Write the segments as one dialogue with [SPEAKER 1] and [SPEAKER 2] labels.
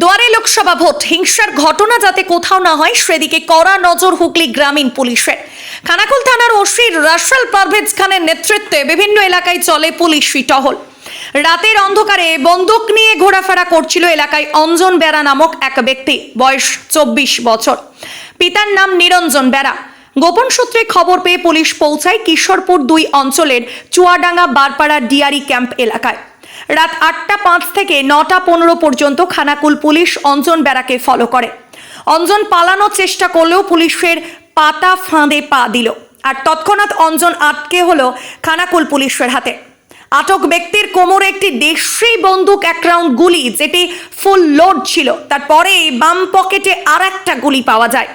[SPEAKER 1] দুয়ারে লোকসভা ভোট, হিংসার ঘটনা যাতে কোথাও না হয়, সেদিকে কড়া নজর হুগলি গ্রামীণ পুলিশের। খানাকুল থানার ওসি রাসেল পারভেজ খানের নেতৃত্বে বিভিন্ন এলাকায় চলে পুলিশি টহল। রাতের অন্ধকারে বন্দুক নিয়ে ঘোরাফেরা করছিল এলাকায় অঞ্জন বেড়া নামক এক ব্যক্তি, বয়স চব্বিশ বছর। পিতার নাম নিরঞ্জন বেড়া। গোপন সূত্রে খবর পেয়ে পুলিশ পৌঁছায় কিশোরপুর দুই অঞ্চলের চুয়াডাঙ্গা বারপাড়া ডিয়ারি ক্যাম্প এলাকায়। রাত আটটা পাঁচ থেকে নটা পনেরো পর্যন্ত খানাকুল পুলিশ অঞ্জন বেড়াকে ফলো করে। অঞ্জন পালানোর চেষ্টা করলেও পুলিশের পাতা ফাঁদে পা দিল। আর তৎক্ষণাৎ অঞ্জন আটকে হলো খানাকুল পুলিশের হাতে। আটক ব্যক্তির কোমরে একটি দেশি বন্দুক এক রাউন্ড গুলি, যেটি ফুল লোড ছিল। তারপরে বাম পকেটে আর একটা গুলি পাওয়া যায়।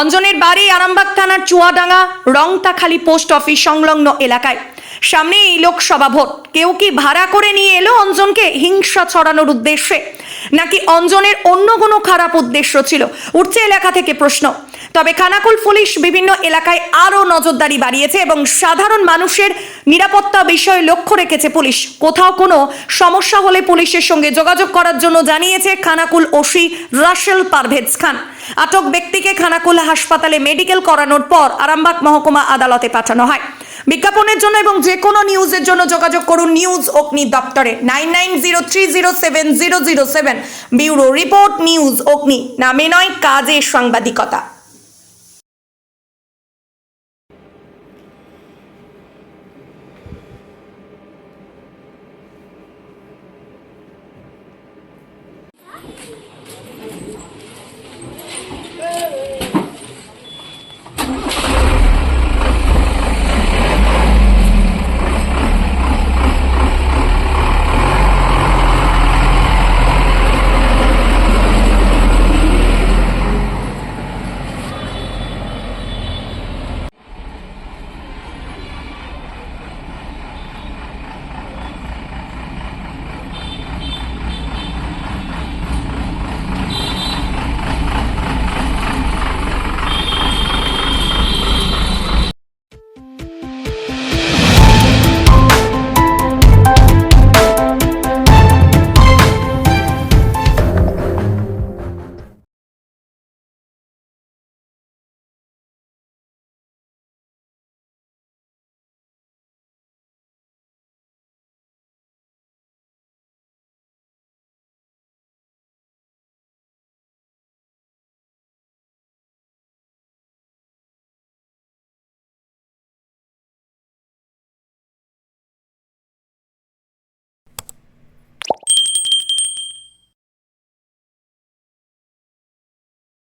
[SPEAKER 1] অঞ্জনের বাড়ি আরামবাগ থানার চুয়াডাঙ্গা রংতাখালী পোস্ট অফিস সংলগ্ন এলাকায়। সামনে এই লোকসভা ভোট। কেউ কি ভাড়া করে নিয়ে এলো অঞ্জনকে হিংসা ছড়ানোর উদ্দেশ্যে? নাকি অঞ্জনের অন্য কোনো খারাপ উদ্দেশ্য ছিল? উঠছে এলাকা থেকে প্রশ্ন। তবে খানাকুল পুলিশ বিভিন্ন এলাকায় আরও নজরদারি বাড়িয়েছে এবং সাধারণ মানুষের নিরাপত্তা বিষয়ে লক্ষ্য রেখেছে পুলিশ। কোথাও কোনো সমস্যা হলে পুলিশের সঙ্গে যোগাযোগ করার জন্য জানিয়েছে খানাকুল ওসি রাসেল পারভেজ খান। আটক ব্যক্তিকে খানাকুল হাসপাতালে মেডিকেল করানোর পর আরামবাগ মহকুমা আদালতে পাঠানো হয়। বিজ্ঞাপনের জন্য এবং যে কোনো নিউজের জন্য যোগাযোগ করুন নিউজ অগ্নি দপ্তরে। Nine nine zero three zero seven zero zero seven. Bureau report, news Agni. নামে নয়, কাজে সাংবাদিকতা।